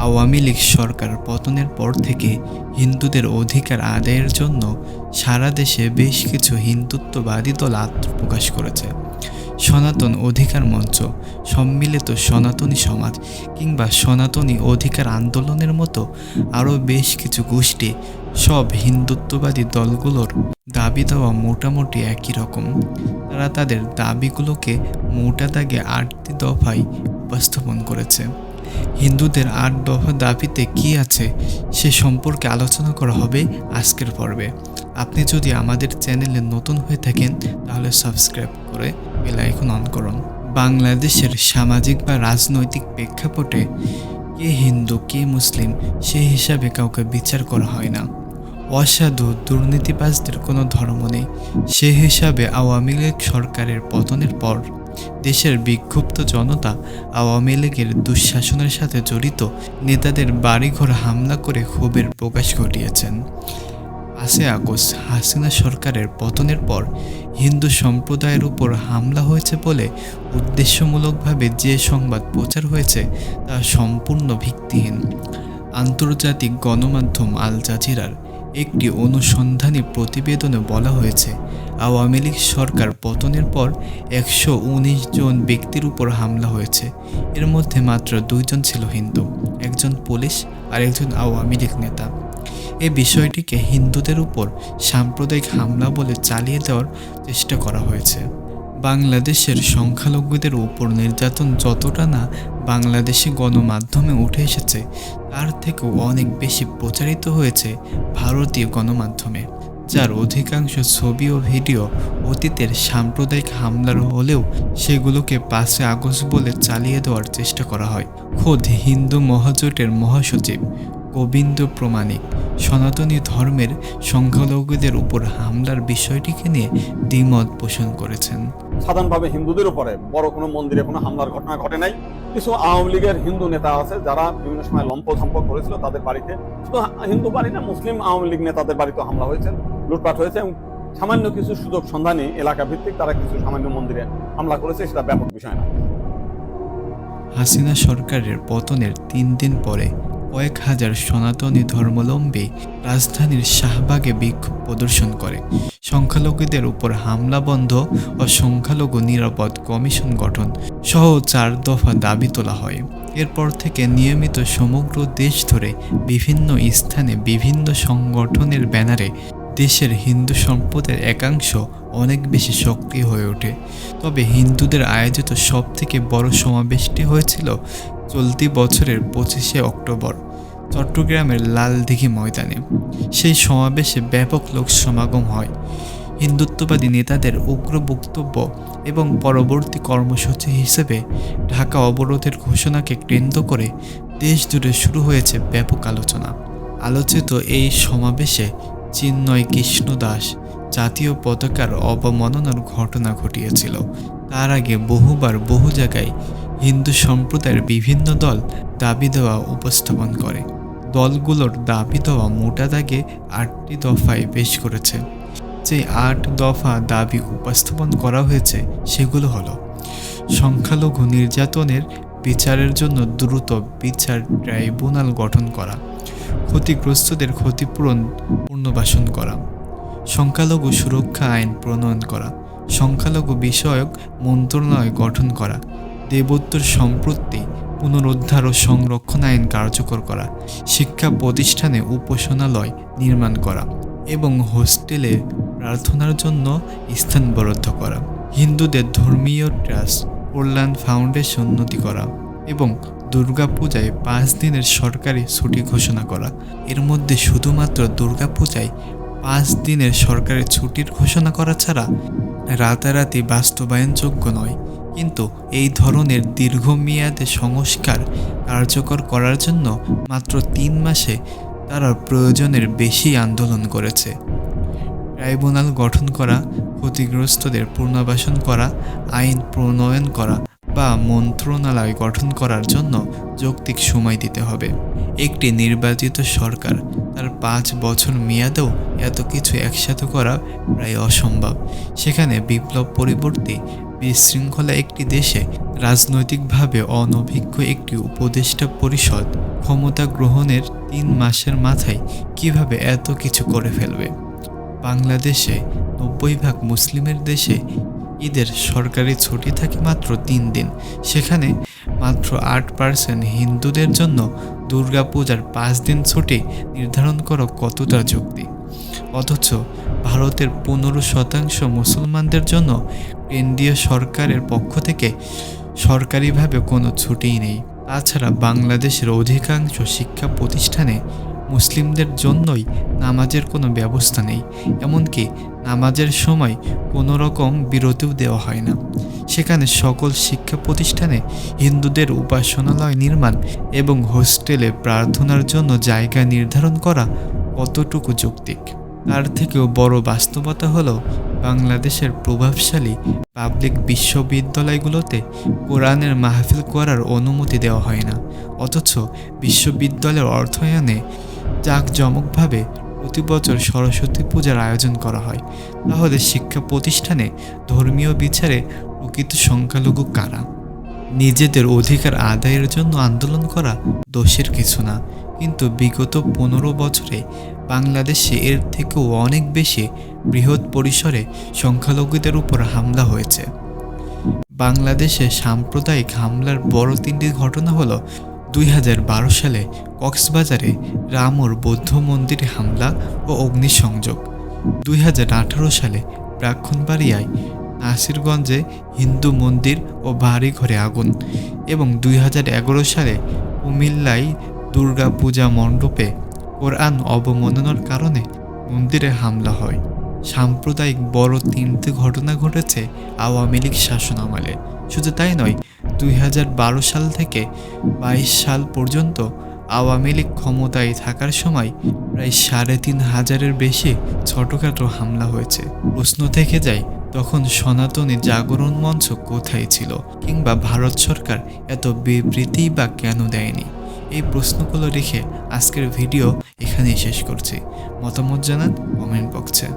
আওয়ামী লীগ সরকার পতনের পর থেকে হিন্দুদের অধিকার আদায়ের জন্য সারা দেশে বেশ কিছু হিন্দুত্ববাদী দল আত্মপ্রকাশ করেছে। সনাতন অধিকার মঞ্চ, সম্মিলিত সনাতনী সমাজ কিংবা সনাতনী অধিকার আন্দোলনের মতো আরও বেশ কিছু গোষ্ঠী সব হিন্দুত্ববাদী দলগুলোর দাবি দেওয়া মোটামুটি একই রকম। তারা তাদের দাবিগুলোকে মোটা দাগে আটটি দফায় উপস্থাপন করেছে। হিন্দুদের আট দফা দাবিতে কি আছে, সে সম্পর্কে আলোচনা করা হবে আজকের পর্বে। আপনি যদি আমাদের চ্যানেলে নতুন হয়ে থাকেন, তাহলে সাবস্ক্রাইব করে বেল আইকন অন করুন। বাংলাদেশের সামাজিক বা রাজনৈতিক প্রেক্ষাপটে কে হিন্দু, কে মুসলিম, সে হিসাবে কাউকে বিচার করা হয় না। অসাধু দুর্নীতিবাজদের কোনো ধর্ম নেই। সে হিসাবে আওয়ামী লীগ সরকারের পতনের পর দেশের বিক্ষুব্ধ জনতা আওয়ামী লীগের দুঃশাসনের সাথে জড়িত নেতাদের বাড়িঘর হামলা করে ক্ষোভের প্রকাশ ঘটিয়েছেন। পাঁচই আগস্ট হাসিনা সরকারের পতনের পর হিন্দু সম্প্রদায়ের উপর হামলা হয়েছে বলে উদ্দেশ্যমূলকভাবে যে সংবাদ প্রচার হয়েছে তা সম্পূর্ণ ভিত্তিহীন। আন্তর্জাতিক গণমাধ্যম আল জাজিরার একটি অনুসন্ধানী প্রতিবেদনে বলা হয়েছে, আওয়ামী লীগ সরকার পতনের পর একশো উনিশ জন ব্যক্তির উপর হামলা হয়েছে। এর মধ্যে মাত্র দুইজন ছিল হিন্দু, একজন পুলিশ আর একজন আওয়ামী লীগ নেতা। এ বিষয়টিকে হিন্দুদের উপর সাম্প্রদায়িক হামলা বলে চালিয়ে দেওয়ার চেষ্টা করা হয়েছে। বাংলাদেশের সংখ্যালঘুদের ওপর নির্যাতন যতটা না বাংলাদেশি গণমাধ্যমে উঠে এসেছে, তার থেকেও অনেক বেশি প্রচারিত হয়েছে ভারতীয় গণমাধ্যমে, যার অধিকাংশ ছবি ও ভিডিও অতীতের সাম্প্রদায়িক হামলার হলেও সেগুলোকে পাঁচে আগস্ট বলে চালিয়ে দেওয়ার চেষ্টা করা হয়। খোদ হিন্দু মহাজোটের মহাসচিব গোবিন্দ প্রমাণিক সনাতনী ধর্মের সংখ্যালঘুদের উপর হামলার বিষয়টিকে নিয়ে দ্বিমত পোষণ করেছেন। সাধারণভাবে হিন্দুদের উপরে বড় কোনো মন্দিরে কোনো হামলার ঘটনা ঘটে নাই। কিছু আওয়ামী লীগের হিন্দু নেতা আছে যারা বিভিন্ন সময় লম্প ঝম্প করেছিল তাদের বাড়িতে। শুধু হিন্দু বাড়ি না মুসলিম আওয়ামী লীগ নেতাদের বাড়িতে হামলা হয়েছে লুটপাট হয়েছে এবং সামান্য কিছু সুযোগ সন্ধানী এলাকা ভিত্তিক তারা কিছু সামান্য মন্দিরে হামলা করেছে সেটা ব্যাপক বিষয় না। হাসিনা সরকারের পতনের তিন দিন পরে কয়েক হাজার সনাতনী ধর্মলম্বী রাজধানীর শাহবাগে বিক্ষোভ প্রদর্শন করে। সংখ্যালঘুদের উপর হামলা বন্ধ ও সংখ্যালঘু নিরাপদ কমিশন গঠন সহ চার দফা দাবি তোলা হয়। এরপর থেকে নিয়মিত সমগ্র দেশ ধরে বিভিন্ন স্থানে বিভিন্ন সংগঠনের ব্যানারে দেশের হিন্দু সম্প্রদায়ের একাংশ অনেক বেশি সক্রিয় হয়ে ওঠে। তবে হিন্দুদের আয়োজিত সবথেকে বড় সমাবেশটি হয়েছিল চলতি বছরের পঁচিশে অক্টোবর চট্টগ্রামের লালদিঘি ময়দানে। সেই সমাবেশে ব্যাপক লোক সমাগম হয়। হিন্দুত্ববাদী নেতাদের উগ্র বক্তব্য এবং পরবর্তী কর্মসূচি হিসেবে ঢাকা অবরোধের ঘোষণাকে কেন্দ্র করে দেশ জুড়ে শুরু হয়েছে ব্যাপক আলোচনা। আলোচিত এই সমাবেশে চিন্ময় কৃষ্ণ দাস জাতীয় পতাকার অবমাননার ঘটনা ঘটিয়েছিল। তার আগে বহুবার বহু জায়গায় হিন্দু সম্প্রদায়ের বিভিন্ন দল দাবি দেওয়া উপস্থাপন করে। দলগুলোর দাবি দেওয়া মোটা দাগে আটটি দফায় পেশ করেছে। যে আট দফা দাবি উপস্থাপন করা হয়েছে, সেগুলো হলো সংখ্যালঘু নির্যাতনের বিচারের জন্য দ্রুত বিচার ট্রাইব্যুনাল গঠন করা, ক্ষতিগ্রস্তদের ক্ষতিপূরণ পুনর্বাসন করা, সংখ্যালঘু সুরক্ষা আইন প্রণয়ন করা, সংখ্যালঘু বিষয়ক মন্ত্রণালয় গঠন করা দেবোত্তর সম্পত্তি পুনরুদ্ধার ও সংরক্ষণ আইন কার্যকর করা শিক্ষা প্রতিষ্ঠানে উপাসনালয় নির্মাণ করা এবং হোস্টেলে প্রার্থনার জন্য স্থান বরাদ্দ করা, হিন্দুদের ধর্মীয় ট্রাস্ট, কল্যাণ ফাউন্ডেশন উন্নতি করা এবং দুর্গাপূজায় পাঁচ দিনের সরকারি ছুটি ঘোষণা করা। এর মধ্যে শুধুমাত্র দুর্গাপূজায় পাঁচ দিনের সরকারি ছুটির ঘোষণা করা ছাড়া রাতারাতি বাস্তবায়নযোগ্য নয়। কিন্তু এই ধরনের দীর্ঘমেয়াদে সংস্কার কার্যকর করার জন্য মাত্র তিন মাসে তারা প্রয়োজনের বেশি আন্দোলন করেছে। ট্রাইব্যুনাল গঠন করা, ক্ষতিগ্রস্তদের পুনর্বাসন করা, আইন প্রণয়ন করা বা মন্ত্রণালয় গঠন করার জন্য যৌক্তিক সময় দিতে হবে। একটি নির্বাচিত সরকার তার পাঁচ বছর মেয়াদেও এত কিছু একসাথে করা প্রায় অসম্ভব। সেখানে বিপ্লব পরিবর্তী বিশৃঙ্খলা একটি দেশে রাজনৈতিকভাবে অনভিজ্ঞ একটি উপদেষ্টা পরিষদ ক্ষমতা গ্রহণের তিন মাসের মাথায় কীভাবে এত কিছু করে ফেলবে? বাংলাদেশে নব্বই ভাগ মুসলিমের দেশে ঈদের সরকারি ছুটি থাকে মাত্র তিন দিন। সেখানে মাত্র আট পার্সেন্ট হিন্দুদের জন্য দুর্গাপূজার পাঁচ দিন ছুটি নির্ধারণ করা কতটা যুক্তি। অথচ ভারতের পনেরো শতাংশ মুসলমানদের জন্য কেন্দ্রীয় সরকারের পক্ষ থেকে সরকারিভাবে কোনো ছুটিই নেই। তাছাড়া বাংলাদেশের অধিকাংশ শিক্ষা প্রতিষ্ঠানে মুসলিমদের জন্যই নামাজের কোনো ব্যবস্থা নেই। এমনকি নামাজের সময় কোনো রকম বিরতিও দেওয়া হয় না। সেখানে সকল শিক্ষা প্রতিষ্ঠানে হিন্দুদের উপাসনালয় নির্মাণ এবং হোস্টেলে প্রার্থনার জন্য জায়গা নির্ধারণ করা কতটুকু যৌক্তিক? তার থেকেও বড় বাস্তবতা হলো বাংলাদেশের প্রভাবশালী পাবলিক বিশ্ববিদ্যালয়গুলোতে কোরআনের মাহফিল করার অনুমতি দেওয়া হয় না। অথচ বিশ্ববিদ্যালয়ের অর্থায়নে জাঁকজমকভাবে প্রতি বছর সরস্বতী পূজার আয়োজন করা হয়। তাহলে শিক্ষা প্রতিষ্ঠানে ধর্মীয় বিচারে প্রকৃত সংখ্যালঘু কারা? নিজেদের অধিকার আদায়ের জন্য আন্দোলন করা দোষের কিছু না। কিন্তু বিগত পনেরো বছরে বাংলাদেশে এর থেকেও অনেক বেশি বৃহৎ পরিসরে সংখ্যালঘুদের উপর হামলা হয়েছে। বাংলাদেশে সাম্প্রদায়িক হামলার বড় তিনটি ঘটনা হলো দুই হাজার বারো সালে কক্সবাজারে রামুর বৌদ্ধ মন্দিরে হামলা ও অগ্নিসংযোগ। দুই হাজার আঠারো সালে ব্রাহ্মণবাড়িয়ায় নাসিরগঞ্জে হিন্দু মন্দির ও বাড়ি ঘরে আগুন এবং দুই হাজার এগারো সালে কুমিল্লায় দুর্গা পূজা মণ্ডপে কোরআন অবমাননার কারণে মন্দিরে হামলা হয়। সাম্প্রদায়িক বড় তিনটি ঘটনা ঘটেছে আওয়ামী লীগ শাসনামলে। শুধু তাই নয়, দুই সাল থেকে বাইশ সাল পর্যন্ত আওয়ামী লীগ ক্ষমতায় থাকার সময় প্রায় সাড়ে তিন হাজারের বেশি ছোটখাটো হামলা হয়েছে। প্রশ্ন থেকে যায়, তখন সনাতনী জাগরণ মঞ্চ কোথায় ছিল কিংবা ভারত সরকার এত বিবৃতি বা কেন দেয়নি? এই প্রশ্নগুলো রেখে আজকের ভিডিও এখানেই শেষ করছি। মতামত জানান কমেন্ট বক্সে।